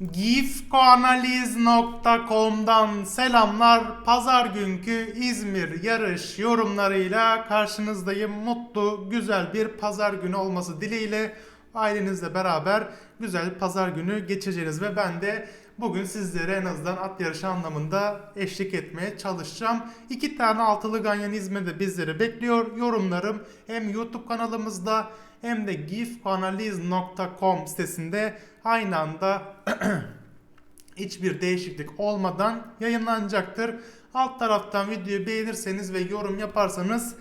gifkoanaliz.com'dan selamlar. Pazar günkü İzmir yarış yorumlarıyla karşınızdayım. Mutlu, güzel bir pazar günü olması dileğiyle ailenizle beraber güzel pazar günü geçireceğiniz ve ben de bugün sizlere en azından at yarışı anlamında eşlik etmeye çalışacağım. İki tane altılı ganyan İzmir'de bizleri bekliyor. Yorumlarım hem YouTube kanalımızda hem de gifkoanaliz.com sitesinde aynı anda hiçbir değişiklik olmadan yayınlanacaktır. Alt taraftan videoyu beğenirseniz ve yorum yaparsanız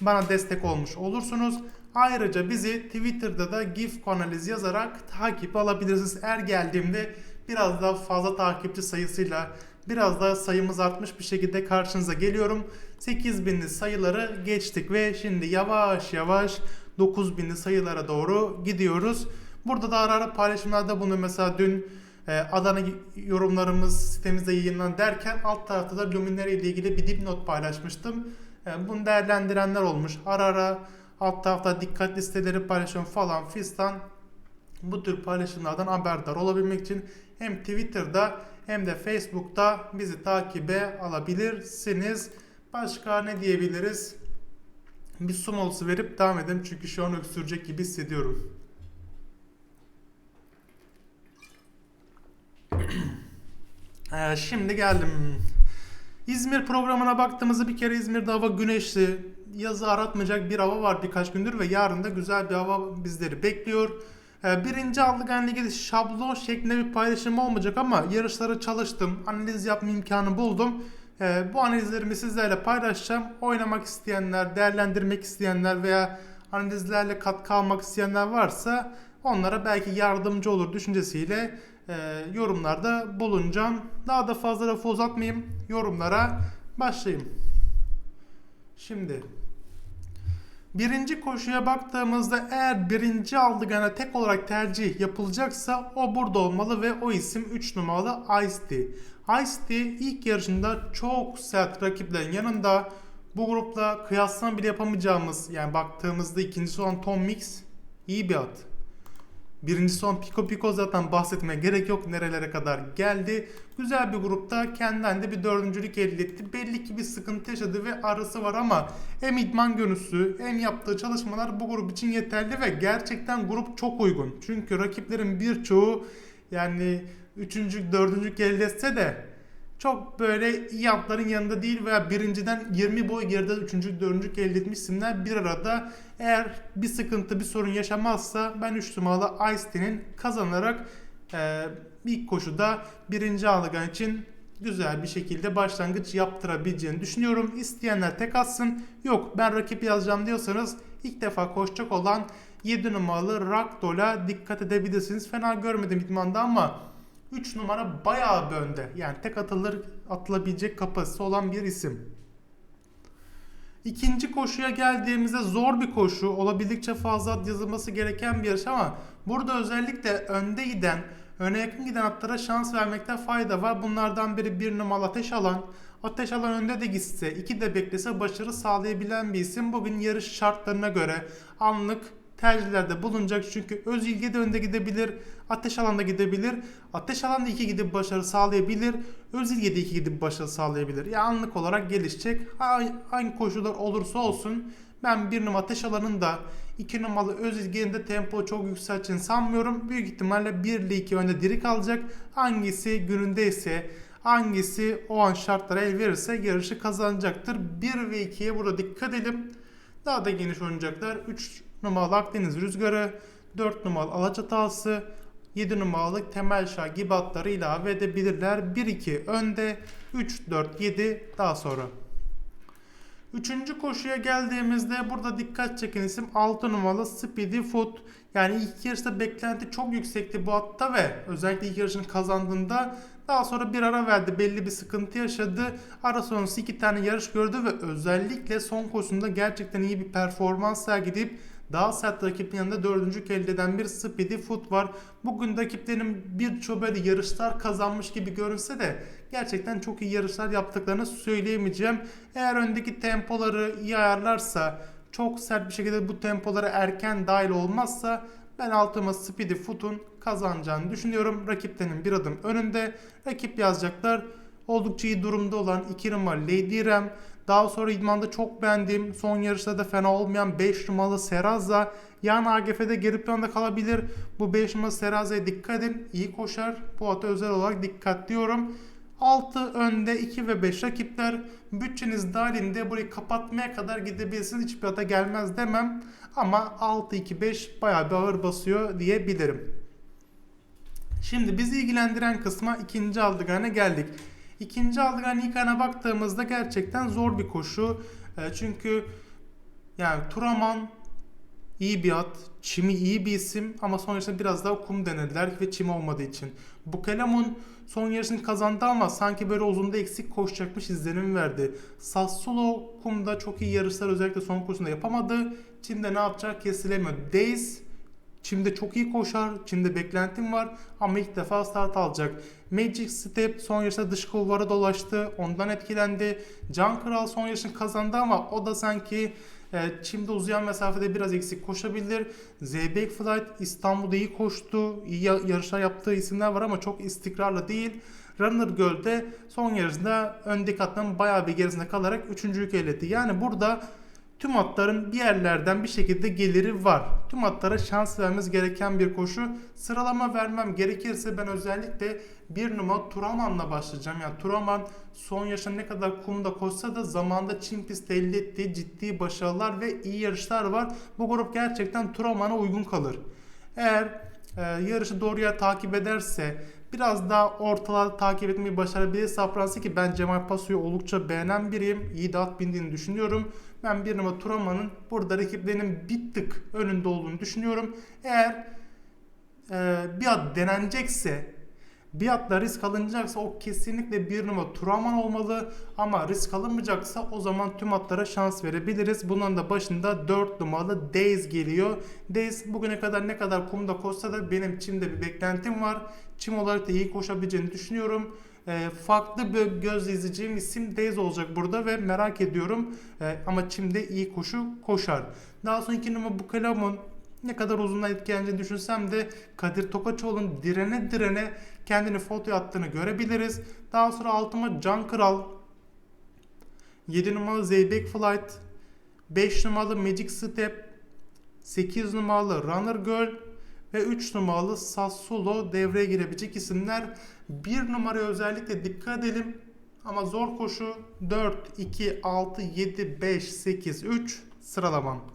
bana destek olmuş olursunuz. Ayrıca bizi Twitter'da da GIF analiz yazarak takip alabilirsiniz. Eğer geldiğimde biraz daha fazla takipçi sayısıyla biraz daha sayımız artmış bir şekilde karşınıza geliyorum. 8000'li sayıları geçtik ve şimdi yavaş yavaş 9000'li sayılara doğru gidiyoruz. Burada da ara ara paylaşımlarda bunu mesela dün e, Adana yorumlarımız sitemizde yayınlan derken alt tarafta da Luminary ile ilgili bir dipnot paylaşmıştım. E, bunu değerlendirenler olmuş. Ara ara alt tarafta dikkat listeleri paylaşıyorum falan fistan. Bu tür paylaşımlardan haberdar olabilmek için hem Twitter'da hem de Facebook'ta bizi takibe alabilirsiniz. Başka ne diyebiliriz? Bir su molası verip devam edelim çünkü şu an öksürecek gibi hissediyorum. Ee, şimdi geldim. İzmir programına baktığımızda bir kere İzmir'de hava güneşli. Yazı aratmayacak bir hava var birkaç gündür ve yarın da güzel bir hava bizleri bekliyor. Ee, birinci Aldıgan Ligi şablon şeklinde bir paylaşım olmayacak ama yarışları çalıştım. Analiz yapma imkanı buldum. Ee, bu analizlerimi sizlerle paylaşacağım. Oynamak isteyenler, değerlendirmek isteyenler veya analizlerle katkı almak isteyenler varsa onlara belki yardımcı olur düşüncesiyle e, yorumlarda bulunacağım. Daha da fazla lafı uzatmayayım. Yorumlara başlayayım. Şimdi birinci koşuya baktığımızda eğer birinci aldıgana tek olarak tercih yapılacaksa o burada olmalı ve o isim 3 numaralı Ice T. Ice T ilk yarışında çok sert rakiplerin yanında bu grupla kıyaslama bile yapamayacağımız yani baktığımızda ikincisi olan Tom Mix iyi bir at. Birincisi olan Pico Pico zaten bahsetmeye gerek yok nerelere kadar geldi. Güzel bir grupta kendinden de bir dördüncülük elde etti. Belli ki bir sıkıntı yaşadı ve arası var ama hem idman görüntüsü hem yaptığı çalışmalar bu grup için yeterli ve gerçekten grup çok uygun. Çünkü rakiplerin birçoğu yani üçüncü, dördüncü elde etse de çok böyle iyi atların yanında değil veya birinciden 20 boy geride üçüncü, dördüncü elde etmiş isimler bir arada. Eğer bir sıkıntı, bir sorun yaşamazsa ben 3 numaralı Ice-T'nin kazanarak e, ilk koşuda birinci algan için güzel bir şekilde başlangıç yaptırabileceğini düşünüyorum. İsteyenler tek atsın. Yok ben rakip yazacağım diyorsanız ilk defa koşacak olan 7 numaralı Rakdol'a dikkat edebilirsiniz. Fena görmedim idmanda ama 3 numara bayağı önde. Yani tek atılır atılabilecek kapasitesi olan bir isim. İkinci koşuya geldiğimizde zor bir koşu. Olabildikçe fazla at yazılması gereken bir yarış ama burada özellikle önde giden, öne yakın giden atlara şans vermekte fayda var. Bunlardan biri bir numaralı ateş alan. Ateş alan önde de gitse, iki de beklese başarı sağlayabilen bir isim. Bugün yarış şartlarına göre anlık tercihlerde bulunacak. Çünkü öz ilgi de önde gidebilir. Ateş alanda gidebilir. Ateş alanda iki gidip başarı sağlayabilir. Öz ilgi de iki gidip başarı sağlayabilir. Yani anlık olarak gelişecek. Hangi koşullar olursa olsun ben bir numara ateş alanında iki numaralı öz ilginin tempo çok yükselteceğini sanmıyorum. Büyük ihtimalle 1 ile 2 önde diri kalacak. Hangisi günündeyse hangisi o an şartlara el verirse yarışı kazanacaktır. 1 ve 2'ye burada dikkat edelim. Daha da geniş oynayacaklar. 3 numaralı Akdeniz Rüzgarı, 4 numaralı Alaçatağısı, 7 numaralı Temel Şah gibi atları ilave edebilirler. 1-2 önde, 3-4-7 daha sonra. Üçüncü koşuya geldiğimizde burada dikkat çeken isim 6 numaralı Speedy Foot. Yani ilk yarışta beklenti çok yüksekti bu atta ve özellikle ilk yarışını kazandığında daha sonra bir ara verdi. Belli bir sıkıntı yaşadı. Ara sonrası iki tane yarış gördü ve özellikle son koşusunda gerçekten iyi bir performans sergileyip daha sert rakipin yanında dördüncü elde bir Speedy Foot var. Bugün rakiplerin birçoğu böyle yarışlar kazanmış gibi görünse de gerçekten çok iyi yarışlar yaptıklarını söyleyemeyeceğim. Eğer öndeki tempoları iyi ayarlarsa çok sert bir şekilde bu tempolara erken dahil olmazsa ben altıma Speedy Foot'un kazanacağını düşünüyorum. Rakiplerinin bir adım önünde. Rakip yazacaklar. Oldukça iyi durumda olan 2 numaralı Lady İrem. Daha sonra idmanda çok beğendiğim, son yarışta da fena olmayan 5 numaralı Seraza. Yan AGF'de geri planda kalabilir. Bu 5 numaralı Seraza'ya dikkat edin. İyi koşar. Bu ata özel olarak dikkat diyorum. 6 önde 2 ve 5 rakipler. Bütçeniz dahilinde burayı kapatmaya kadar gidebilirsiniz. Hiçbir ata gelmez demem. Ama 6-2-5 bayağı bir ağır basıyor diyebilirim. Şimdi bizi ilgilendiren kısma ikinci aldırgana geldik. İkinci aldırgan ilk ana baktığımızda gerçekten zor bir koşu. E, çünkü yani Turaman iyi bir at, Çimi iyi bir isim ama son yarışında biraz daha kum denediler ve çim olmadığı için. Bukelemun son yarışını kazandı ama sanki böyle uzunda eksik koşacakmış izlenim verdi. Sassuolo kumda çok iyi yarışlar özellikle son koşusunda yapamadı. Çim'de ne yapacak kesilemiyor. Days Çim'de çok iyi koşar. Çim'de beklentim var ama ilk defa start alacak. Magic Step son yarışta dış kulvara dolaştı. Ondan etkilendi. Can Kral son yarışını kazandı ama o da sanki e, Çim'de uzayan mesafede biraz eksik koşabilir. Zeybek Flight İstanbul'da iyi koştu. İyi ya- yarışlar yaptığı isimler var ama çok istikrarlı değil. Runner Girl'de son yarışında öndeki atların bayağı bir gerisinde kalarak üçüncülük elde etti. Yani burada tüm atların bir yerlerden bir şekilde geliri var. Tüm atlara şans vermemiz gereken bir koşu. Sıralama vermem gerekirse ben özellikle bir numara Turaman'la başlayacağım. Yani Turaman son yaşta ne kadar kumda koşsa da zamanda Çin pistte elde ettiği ciddi başarılar ve iyi yarışlar var. Bu grup gerçekten Turaman'a uygun kalır. Eğer e, yarışı doğruya takip ederse biraz daha ortalar takip etmeyi başarabilir Sapransı ki ben Cemal Pasu'yu oldukça beğenen biriyim. İyi de at bindiğini düşünüyorum. Ben bir numara Turaman'ın burada rakiplerinin bir tık önünde olduğunu düşünüyorum. Eğer e, bir at denenecekse bir atla risk alınacaksa o kesinlikle bir numara Turaman olmalı ama risk alınmayacaksa o zaman tüm atlara şans verebiliriz. Bunun da başında 4 numaralı Days geliyor. Days bugüne kadar ne kadar kumda koşsa da benim çimde bir beklentim var. Çim olarak da iyi koşabileceğini düşünüyorum. E, farklı bir gözle izleyeceğim isim Days olacak burada ve merak ediyorum. E, ama çimde iyi koşu koşar. Daha sonra 2 numara Bukalamon ne kadar uzundan etkileneceğini düşünsem de Kadir Tokaçoğlu'nun direne direne kendini fotoya attığını görebiliriz. Daha sonra altıma Can Kral, 7 numaralı Zeybek Flight, 5 numaralı Magic Step, 8 numaralı Runner Girl ve 3 numaralı Sassuolo devreye girebilecek isimler. 1 numaraya özellikle dikkat edelim. Ama zor koşu 4, 2, 6, 7, 5, 8, 3 sıralamam.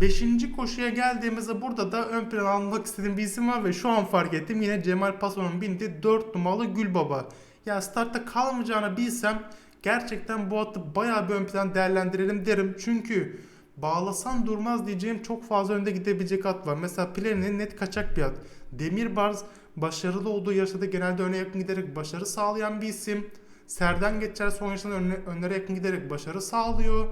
Beşinci koşuya geldiğimizde burada da ön plana almak istediğim bir isim var ve şu an fark ettim. Yine Cemal Paso'nun bindiği 4 numaralı Gülbaba. Ya startta kalmayacağını bilsem gerçekten bu atı bayağı bir ön plan değerlendirelim derim. Çünkü bağlasan durmaz diyeceğim çok fazla önde gidebilecek at var. Mesela Pleri'nin net kaçak bir at. Demirbars başarılı olduğu yarışta genelde öne yakın giderek başarı sağlayan bir isim. Serden geçer son yarışında önüne, önlere yakın giderek başarı sağlıyor.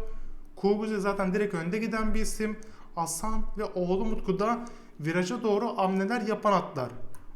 Kuğguze zaten direkt önde giden bir isim. Hasan ve oğlu Mutku da viraja doğru hamleler yapan atlar.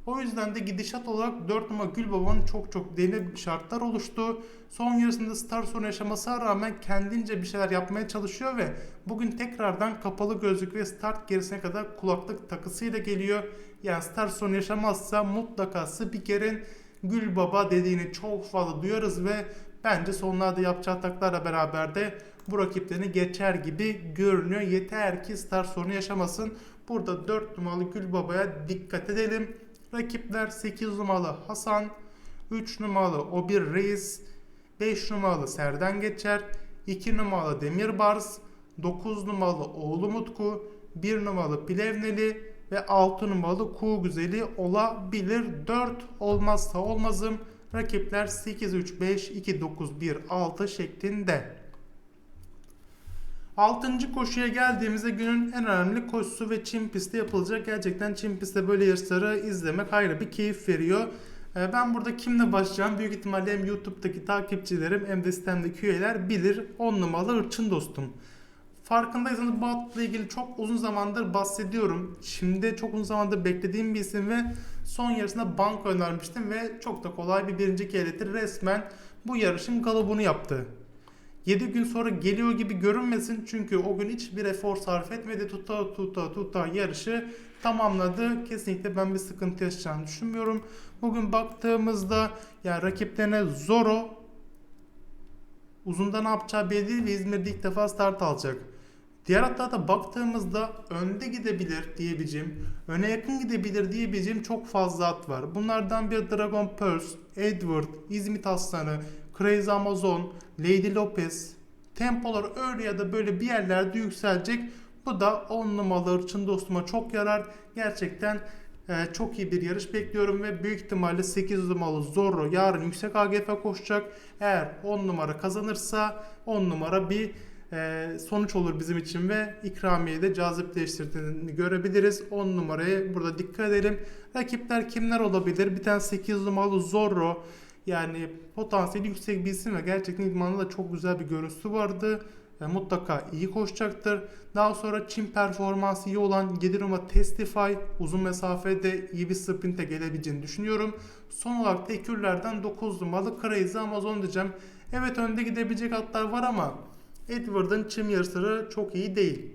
O yüzden de gidişat olarak 4 numara Gülbaba'nın çok çok deli şartlar oluştu. Son yarısında star sorunu yaşamasına rağmen kendince bir şeyler yapmaya çalışıyor ve bugün tekrardan kapalı gözlük ve start gerisine kadar kulaklık takısıyla geliyor. Yani star sorunu yaşamazsa mutlaka Spiker'in Gülbaba dediğini çok fazla duyarız ve bence sonlarda yapacağı taklarla beraber de bu rakiplerini geçer gibi görünüyor. Yeter ki star sorunu yaşamasın. Burada 4 numaralı Gülbaba'ya dikkat edelim. Rakipler 8 numaralı Hasan, 3 numaralı Obir Reis, 5 numaralı Serden Geçer, 2 numaralı Demirbars, 9 numaralı Oğlu Mutku, 1 numaralı Plevneli ve 6 numaralı Kuğu Güzeli olabilir. 4 olmazsa olmazım. Rakipler 8, 3, 5, 2, 9, 1, 6 şeklinde. Altıncı koşuya geldiğimizde günün en önemli koşusu ve çim pistte yapılacak. Gerçekten çim pistte böyle yarışları izlemek ayrı bir keyif veriyor. Ee, Ben burada kimle başlayacağım? Büyük ihtimalle hem YouTube'daki takipçilerim hem de sitemdeki üyeler bilir. 10 numaralı Irçın dostum. Farkındaysanız bu atla ilgili çok uzun zamandır bahsediyorum. Şimdi çok uzun zamandır beklediğim bir isim ve son yarısında bank önermiştim ve çok da kolay bir birinci etti. Resmen bu yarışın galibunu yaptı. 7 gün sonra geliyor gibi görünmesin. Çünkü o gün hiçbir efor sarf etmedi. Tuta tuta tuta yarışı tamamladı. Kesinlikle ben bir sıkıntı yaşayacağını düşünmüyorum. Bugün baktığımızda yani rakiplerine Zoro uzunda ne yapacağı belli değil İzmir'de ilk defa start alacak. Diğer atlarda baktığımızda önde gidebilir diyebileceğim, öne yakın gidebilir diyebileceğim çok fazla at var. Bunlardan bir Dragon Pulse, Edward, İzmit Aslanı, Crazy Amazon, Lady Lopez. Tempolar öyle ya da böyle bir yerlerde yükselecek. Bu da 10 numaralı ırçın dostuma çok yarar. Gerçekten e, çok iyi bir yarış bekliyorum ve büyük ihtimalle 8 numaralı Zorro yarın yüksek AGF koşacak. Eğer 10 numara kazanırsa 10 numara bir e, sonuç olur bizim için ve ikramiyeyi de cazipleştirdiğini görebiliriz. 10 numaraya burada dikkat edelim. Rakipler kimler olabilir? Bir tane 8 numaralı Zorro yani potansiyeli yüksek bir isim ve gerçekten idmanında da çok güzel bir görüntüsü vardı. E, mutlaka iyi koşacaktır. Daha sonra Çin performansı iyi olan 7 numara Testify uzun mesafede iyi bir sprinte gelebileceğini düşünüyorum. Son olarak da ekürlerden 9 numaralı Crazy Amazon diyeceğim. Evet önde gidebilecek atlar var ama Edward'ın çim yarışları çok iyi değil.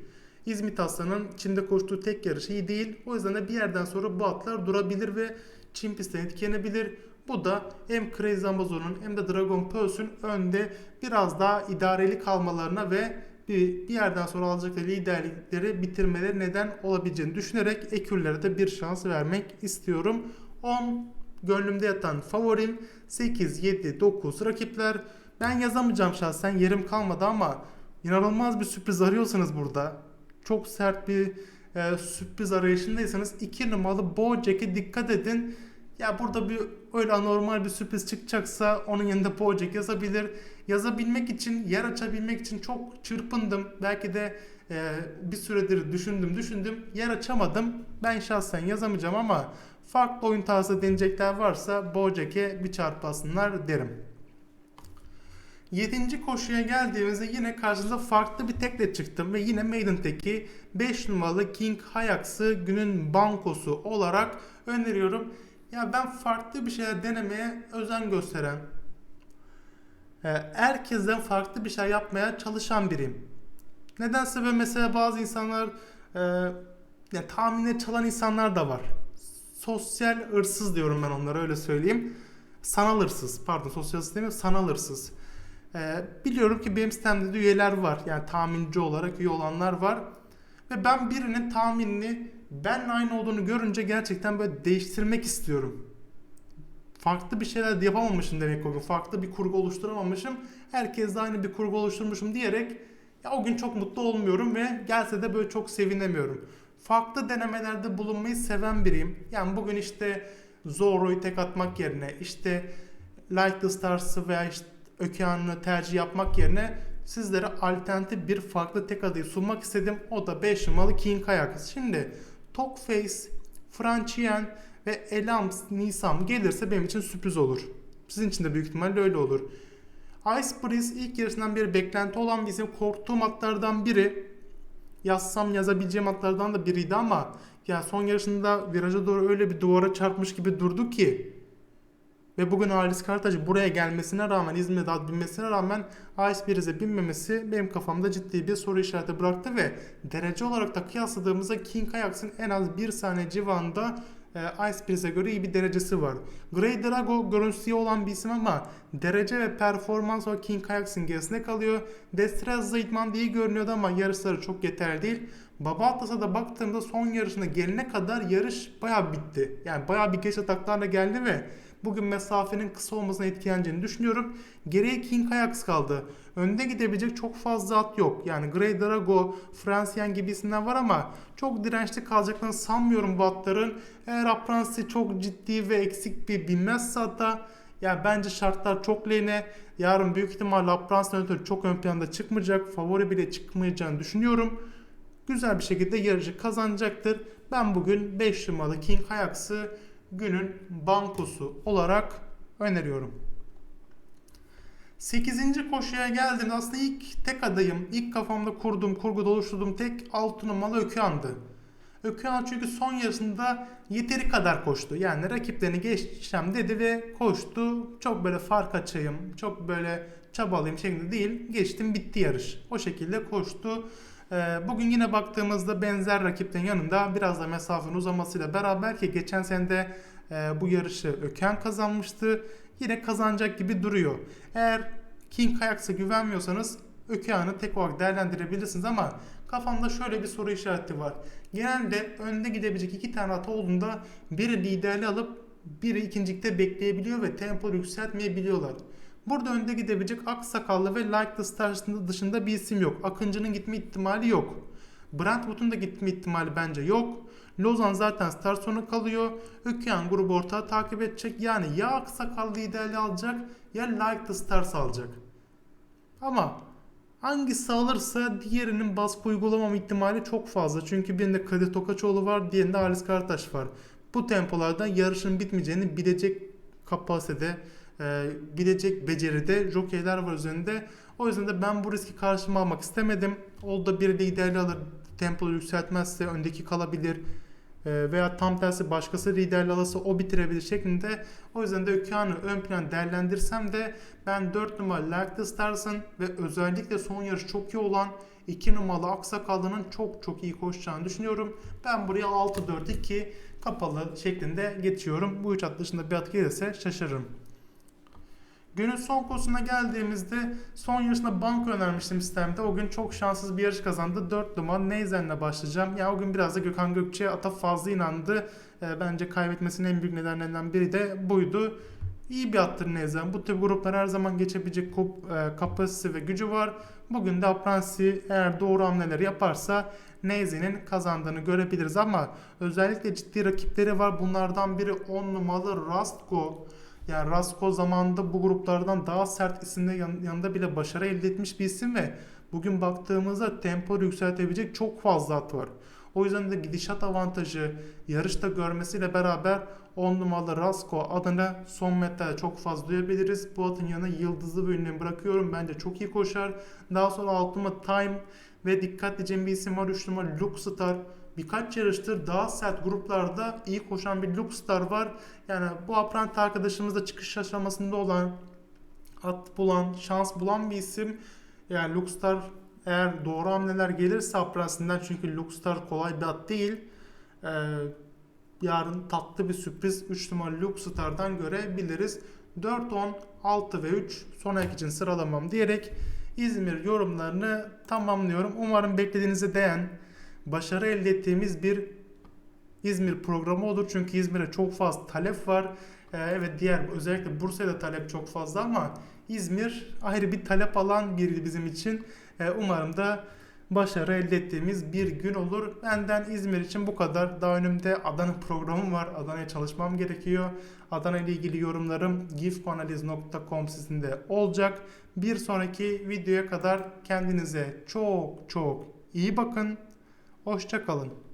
İzmit Aslan'ın Çin'de koştuğu tek yarışı iyi değil. O yüzden de bir yerden sonra bu atlar durabilir ve Çin pistine etkilenebilir. Bu da hem Crazy Amazon'un hem de Dragon Pulse'ün önde biraz daha idareli kalmalarına ve bir, bir yerden sonra alacakları liderlikleri bitirmeleri neden olabileceğini düşünerek ekürlere de bir şans vermek istiyorum. 10 gönlümde yatan favorim 8, 7, 9 rakipler. Ben yazamayacağım şahsen yerim kalmadı ama inanılmaz bir sürpriz arıyorsanız burada. Çok sert bir e, sürpriz arayışındaysanız 2 numaralı Bojack'e dikkat edin. Ya burada bir öyle anormal bir sürpriz çıkacaksa onun yanında Bojack yazabilir. Yazabilmek için, yer açabilmek için çok çırpındım. Belki de e, bir süredir düşündüm düşündüm. Yer açamadım. Ben şahsen yazamayacağım ama farklı oyun tarzı deneyecekler varsa Bojack'e bir çarpasınlar derim. Yedinci koşuya geldiğimizde yine karşınıza farklı bir tekle çıktım ve yine Maiden Teki 5 numaralı King Hayaks'ı günün bankosu olarak öneriyorum. Ya ben farklı bir şeyler denemeye özen gösteren, e, herkesten farklı bir şey yapmaya çalışan biriyim. Nedense ve mesela bazı insanlar e, ya tahmine çalan insanlar da var. Sosyal hırsız diyorum ben onlara öyle söyleyeyim. Sanal hırsız pardon sosyal hırsız demiyorum sanal hırsız. Ee, biliyorum ki benim sitemde de üyeler var. Yani tahminci olarak üye olanlar var. Ve ben birinin tahminini benle aynı olduğunu görünce gerçekten böyle değiştirmek istiyorum. Farklı bir şeyler yapamamışım demek o gün. Farklı bir kurgu oluşturamamışım. Herkes de aynı bir kurgu oluşturmuşum diyerek ya o gün çok mutlu olmuyorum ve gelse de böyle çok sevinemiyorum. Farklı denemelerde bulunmayı seven biriyim. Yani bugün işte Zoro'yu tek atmak yerine işte Light the Stars'ı veya işte Ökean'ı tercih yapmak yerine sizlere alternatif bir farklı tek adayı sunmak istedim. O da 5 numaralı King Kayak. Şimdi Tokface, Francien ve Elams Nisam gelirse benim için sürpriz olur. Sizin için de büyük ihtimalle öyle olur. Ice Breeze ilk yarısından bir beklenti olan bizim korktuğum atlardan biri. Yazsam yazabileceğim atlardan da biriydi ama ya son yarışında viraja doğru öyle bir duvara çarpmış gibi durdu ki ve bugün Halis Kartaş buraya gelmesine rağmen İzmir'de ad binmesine rağmen Ice Breeze'e binmemesi benim kafamda ciddi bir soru işareti bıraktı ve derece olarak da kıyasladığımızda King Ajax'ın en az bir saniye civarında e, Ice Breeze'e göre iyi bir derecesi var. Grey Drago görüntüsü olan bir isim ama derece ve performans o King Ajax'ın gerisinde kalıyor. Destrez idman iyi görünüyordu ama yarışları çok yeterli değil. Baba Atlas'a da baktığımda son yarışına gelene kadar yarış bayağı bitti. Yani bayağı bir geç ataklarla geldi ve bugün mesafenin kısa olmasına etkileneceğini düşünüyorum. Geriye King Ajax kaldı. Önde gidebilecek çok fazla at yok. Yani Grey Drago, Fransien gibi isimler var ama çok dirençli kalacaklarını sanmıyorum bu atların. Eğer Apransi çok ciddi ve eksik bir bilmezse hatta yani bence şartlar çok lehine. Yarın büyük ihtimalle Apransi'den ötürü çok ön planda çıkmayacak. Favori bile çıkmayacağını düşünüyorum. Güzel bir şekilde yarışı kazanacaktır. Ben bugün 5 numaralı King Ajax'ı günün bankosu olarak öneriyorum. 8. koşuya geldim. Aslında ilk tek adayım, ilk kafamda kurduğum, kurguda oluşturduğum tek 6 numaralı Öküan'dı. Öküan çünkü son yarısında yeteri kadar koştu. Yani rakiplerini geçeceğim dedi ve koştu. Çok böyle fark açayım, çok böyle çabalayayım şeklinde değil. Geçtim bitti yarış. O şekilde koştu. Ee, Bugün yine baktığımızda benzer rakipten yanında biraz da mesafenin uzamasıyla beraber ki geçen sene de e, bu yarışı Öken kazanmıştı. Yine kazanacak gibi duruyor. Eğer King Kayaks'a güvenmiyorsanız Ökean'ı tek olarak değerlendirebilirsiniz ama kafamda şöyle bir soru işareti var. Genelde önde gidebilecek iki tane at olduğunda biri liderliği alıp biri ikincilikte bekleyebiliyor ve tempo yükseltmeyebiliyorlar. Burada önde gidebilecek Aksakallı ve Like the Stars dışında bir isim yok. Akıncı'nın gitme ihtimali yok. Brentwood'un da gitme ihtimali bence yok. Lozan zaten start sonu kalıyor. Ökean grubu ortağı takip edecek. Yani ya Aksakal liderliği alacak ya Like the Stars alacak. Ama hangisi alırsa diğerinin baskı uygulamam ihtimali çok fazla. Çünkü birinde Kadir Tokaçoğlu var, diğerinde Halis Karataş var. Bu tempolarda yarışın bitmeyeceğini bilecek kapasitede, e, bilecek beceride jokeyler var üzerinde. O yüzden de ben bu riski karşıma almak istemedim. Oldu da biri liderliği alır, tempoyu yükseltmezse öndeki kalabilir. E, veya tam tersi başkası liderliği alırsa o bitirebilir şeklinde. O yüzden de Ökyan'ı ön plan değerlendirsem de ben 4 numaralı Like Stars'ın ve özellikle son yarış çok iyi olan 2 numaralı Aksakallı'nın çok çok iyi koşacağını düşünüyorum. Ben buraya 6-4-2 kapalı şeklinde geçiyorum. Bu üç at dışında bir at gelirse şaşırırım. Günün son koşusuna geldiğimizde son yarışında banko önermiştim sistemde. O gün çok şanssız bir yarış kazandı. 4 numara Neyzen'le başlayacağım. Ya o gün biraz da Gökhan Gökçe'ye ata fazla inandı. E, bence kaybetmesinin en büyük nedenlerinden biri de buydu. İyi bir attır Neyzen. Bu tip gruplar her zaman geçebilecek kup, e, kapasitesi ve gücü var. Bugün de Apransi eğer doğru hamleleri yaparsa Neyzen'in kazandığını görebiliriz ama özellikle ciddi rakipleri var. Bunlardan biri 10 numaralı Rastko. Yani Rasko zamanında bu gruplardan daha sert isimle yan- yanında bile başarı elde etmiş bir isim ve bugün baktığımızda tempo yükseltebilecek çok fazla at var. O yüzden de gidişat avantajı yarışta görmesiyle beraber 10 numaralı Rasko adını son metrede çok fazla duyabiliriz. Bu atın yanına yıldızlı bir ünlem bırakıyorum. Bence çok iyi koşar. Daha sonra 6 numara Time ve dikkat edeceğim bir isim var. 3 numara Luxstar. Birkaç yarıştır daha sert gruplarda iyi koşan bir Luxstar var. Yani bu Aprant arkadaşımız da çıkış aşamasında olan at bulan, şans bulan bir isim. Yani Luxstar eğer doğru hamleler gelirse Aprant'sinden çünkü Luxstar kolay bir at değil. Ee, yarın tatlı bir sürpriz 3 numaralı Luxstar'dan görebiliriz. 4, 10, 6 ve 3 sonraki için sıralamam diyerek İzmir yorumlarını tamamlıyorum. Umarım beklediğinize değen, başarı elde ettiğimiz bir İzmir programı olur. Çünkü İzmir'e çok fazla talep var. Ee, evet diğer özellikle Bursa'ya da talep çok fazla ama İzmir ayrı bir talep alan biri bizim için. Ee, umarım da başarı elde ettiğimiz bir gün olur. Benden İzmir için bu kadar. Daha önümde Adana programım var. Adana'ya çalışmam gerekiyor. Adana ile ilgili yorumlarım gifanaliz.com sitesinde olacak. Bir sonraki videoya kadar kendinize çok çok iyi bakın. Hoşçakalın.